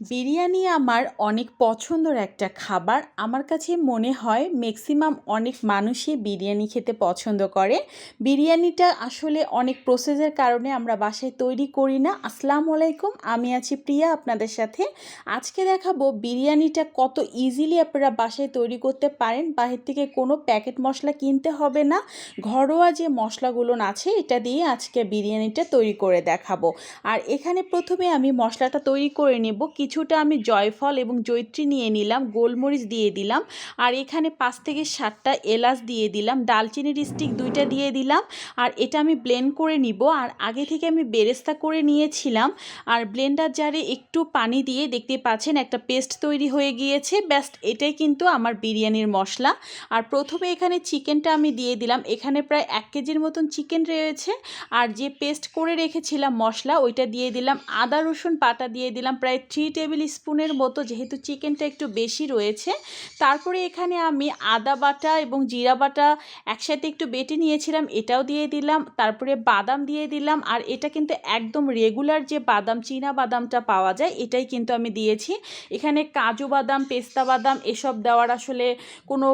বিরিয়ানি আমার অনেক পছন্দের একটা খাবার। আমার কাছে মনে হয় ম্যাক্সিমাম অনেক মানুষই বিরিয়ানি খেতে পছন্দ করে। বিরিয়ানিটা আসলে অনেক প্রসেসের কারণে আমরা বাসায় তৈরি করি না। আসসালামু আলাইকুম, আমি আছি প্রিয়া আপনাদের সাথে। আজকে দেখাবো বিরিয়ানিটা কত ইজিলি আপনারা বাসায় তৈরি করতে পারেন। বাহির থেকে কোনো প্যাকেট মশলা কিনতে হবে না। ঘরোয়া যে মশলাগুলো আছে, এটা দিয়ে আজকে বিরিয়ানিটা তৈরি করে দেখাবো। আর এখানে প্রথমে আমি মশলাটা তৈরি করে নেব। কিছুটা আমি জয়ফল এবং জৈত্রী নিয়ে নিলাম, গোলমরিচ দিয়ে দিলাম, আর এখানে পাঁচ থেকে সাতটা এলাচ দিয়ে দিলাম ডালচিনির স্টিক দুইটা দিয়ে দিলাম, আর এটা আমি ব্লেন্ড করে নিব, আর আগে থেকে আমি বেরেস্তা করে নিয়েছিলাম, আর ব্লেন্ডার জারে একটু পানি দিয়ে দেখতে পাচ্ছেন একটা পেস্ট তৈরি হয়ে গিয়েছে ব্যাস্ট এটাই কিন্তু আমার বিরিয়ানির মশলা, আর প্রথমে এখানে চিকেনটা আমি দিয়ে দিলাম, এখানে প্রায় এক কেজির মতন চিকেন রয়েছে, আর যে পেস্ট করে রেখেছিলাম মশলা ওইটা দিয়ে দিলাম, আদা রসুন পাতা দিয়ে দিলাম, প্রায় থ্রি টেবিল স্পুনের মতো, যেহেতু চিকেনটা একটু বেশি রয়েছে, তারপরে এখানে আমি আদা বাটা এবং জিরা বাটা একসাথে একটু বেটে নিয়েছিলাম, এটাও দিয়ে দিলাম, তারপরে বাদাম দিয়ে দিলাম, আর এটা কিন্তু একদম রেগুলার যে বাদাম, চীনা বাদামটা পাওয়া যায়, এটাই কিন্তু আমি দিয়েছি। এখানে কাজু বাদাম, পেস্তা বাদাম, এসব দেওয়ার আসলে কোনো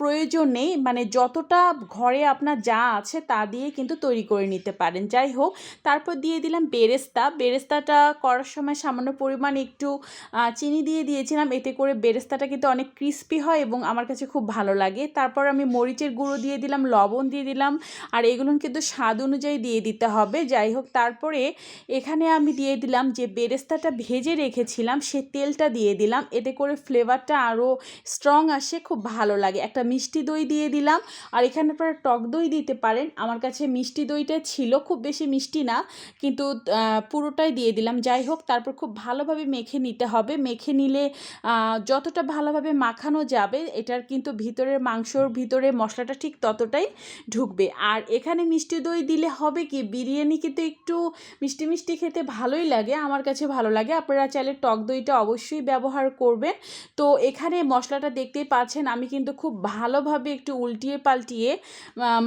প্রয়োজন নেই মানে যতটা ঘরে আপনার যা আছে তা দিয়ে কিন্তু তৈরি করে নিতে পারেন। যাই হোক, তারপর দিয়ে দিলাম বেরেস্তা, বেরেস্তাটা করার সময় সামান্য পরিমাণ একটু চিনি দিয়ে দিয়েছিলাম। এতে করে বেরেস্তাটা কিন্তু অনেক ক্রিস্পি হয় এবং আমার কাছে খুব ভালো লাগে। তারপর আমি মরিচের গুঁড়ো দিয়ে দিলাম, লবণ দিয়ে দিলাম আর এগুলো কিন্তু স্বাদ অনুযায়ী দিয়ে দিতে হবে। যাই হোক, তারপরে এখানে আমি দিয়ে দিলাম যে বেরেস্তাটা ভেজে রেখেছিলাম, সে তেলটা দিয়ে দিলাম। এতে করে ফ্লেভারটা আরও স্ট্রং আসে, খুব ভালো লাগে। একটা মিষ্টি দই দিয়ে দিলাম আর এখানে আপনারা টক দই দিতে পারেন। আমার কাছে মিষ্টি দইটা ছিল, খুব বেশি মিষ্টি না, কিন্তু পুরোটাই দিয়ে দিলাম। যাই হোক, তারপর খুব ভালোভাবে মেখে নিতে হবে। মেখে নিলে যতটা ভালোভাবে মাখানো যাবে, এটার কিন্তু ভিতরের মাংসর ভিতরে মশলাটা ঠিক ততটাই ঢুকবে। আর এখানে মিষ্টি দই দিলে হবে কি, বিরিয়ানি কিন্তু একটু মিষ্টি মিষ্টি খেতে ভালোই লাগে, আমার কাছে ভালো লাগে। আপনারা চাইলে টক দইটা অবশ্যই ব্যবহার করবেন। তো এখানে মশলাটা দেখতেই পাচ্ছেন, আমি কিন্তু খুব ভালোভাবে একটু উল্টিয়ে পাল্টিয়ে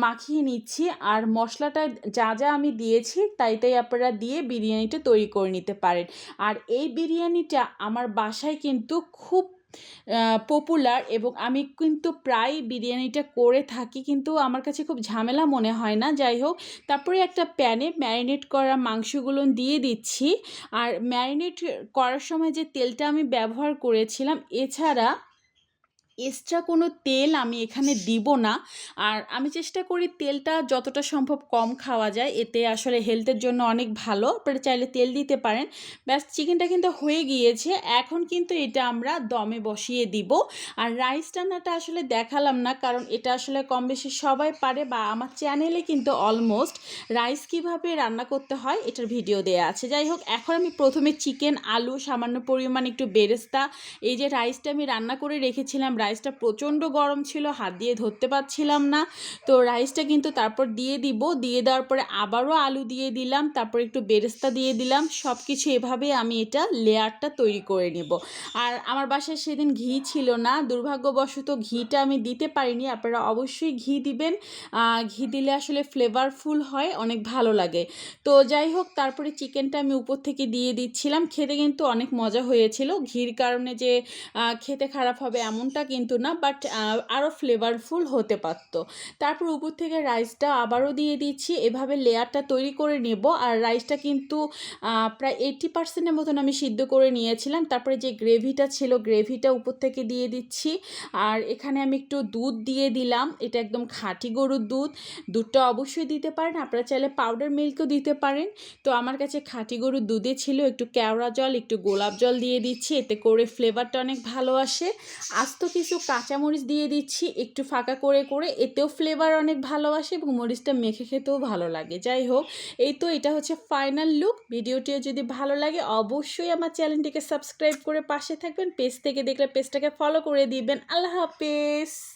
মাখিয়ে নিচ্ছি। আর মশলাটা যা যা আমি দিয়েছি, তাই তাই আপনারা দিয়ে বিরিয়ানিটা তৈরি করে নিতে পারেন। আর এই বিরিয়ানিটা আমার বাসায় কিন্তু খুব পপুলার এবং আমি কিন্তু প্রায় বিরিয়ানিটা করে থাকি। কিন্তু আমার কাছে খুব ঝামেলা মনে হয় না। যাই হোক, তারপরে একটা প্যানে ম্যারিনেট করা মাংসগুলো দিয়ে দিচ্ছি। আর ম্যারিনেট করার সময় যে তেলটা আমি ব্যবহার করেছিলাম, এছাড়া এক্সট্রা কোনো তেল আমি এখানে দিব না। আর আমি চেষ্টা করি তেলটা যতটা সম্ভব কম খাওয়া যায়। এতে আসলে হেলথের জন্য অনেক ভালো। আপনারা চাইলে তেল দিতে পারেন। ব্যাস, চিকেনটা কিন্তু হয়ে গিয়েছে। এখন কিন্তু এটা আমরা দমে বসিয়ে দিব। আর রাইস রান্নাটা আসলে দেখালাম না, কারণ এটা আসলে কম বেশি সবাই পারে বা আমার চ্যানেলে কিন্তু অলমোস্ট রাইস কীভাবে রান্না করতে হয়, এটার ভিডিও দেওয়া আছে। যাই হোক, এখন আমি প্রথমে চিকেন আলু, সামান্য পরিমাণ একটু বেরেস্তা, এই যে রাইসটা আমি রান্না করে রেখেছিলাম রাইসটা প্রচণ্ড গরম ছিল, হাত দিয়ে ধরতে পারছিলাম না। তো রাইসটা কিন্তু তারপর দিয়ে দিব, দিয়ে দেওয়ার পরে আবারও আলু দিয়ে দিলাম, তারপর একটু বেরেস্তা দিয়ে দিলাম সব কিছু এভাবে আমি এটা লেয়ারটা তৈরি করে নেব। আর আমার বাসায় সেদিন ঘি ছিল না, দুর্ভাগ্যবশত ঘিটা আমি দিতে পারিনি, আপনারা অবশ্যই ঘি দিবেন। ঘি দিলে আসলে ফ্লেভারফুল হয়, অনেক ভালো লাগে। তো যাই হোক, তারপরে চিকেনটা আমি উপর থেকে দিয়ে দিচ্ছিলাম, খেতে কিন্তু অনেক মজা হয়েছিল। ঘির কারণে যে খেতে খারাপ হবে এমনটা কিন্তু না বাট আরও ফ্লেভারফুল হতে পারত। তারপর উপর থেকে রাইসটা আবারও দিয়ে দিচ্ছি, এভাবে লেয়ারটা তৈরি করে নেব। আর রাইসটা কিন্তু প্রায় এইটি পার্সেন্টের মতন আমি সিদ্ধ করে নিয়েছিলাম। তারপরে যে গ্রেভিটা ছিল গ্রেভিটা উপর থেকে দিয়ে দিচ্ছি। আর এখানে আমি একটু দুধ দিয়ে দিলাম। এটা একদম খাঁটি গরুর দুধ। দুধটা অবশ্যই দিতে পারেন। আপনারা চাইলে পাউডার মিল্কও দিতে পারেন। তো আমার কাছে খাঁটি গরুর দুধে ছিল একটু কেওড়া জল, একটু গোলাপ জল দিয়ে দিচ্ছি। এতে করে ফ্লেভারটা অনেক ভালো আসে। আস্ত কিছু কাঁচামরিচ দিয়ে দিচ্ছি, একটু ফাঁকা করে করে। এতেও ফ্লেভার অনেক ভালোবাসে এবং মরিচটা মেখে খেতেও ভালো লাগে। যাই হোক, এই তো এটা হচ্ছে ফাইনাল লুক ভিডিওটিও যদি ভালো লাগে, অবশ্যই আমার চ্যানেলটিকে সাবস্ক্রাইব করে পাশে থাকবেন। পেজ থেকে দেখলে পেজটাকে ফলো করে দিবেন। আল্লাহ হাফেজ!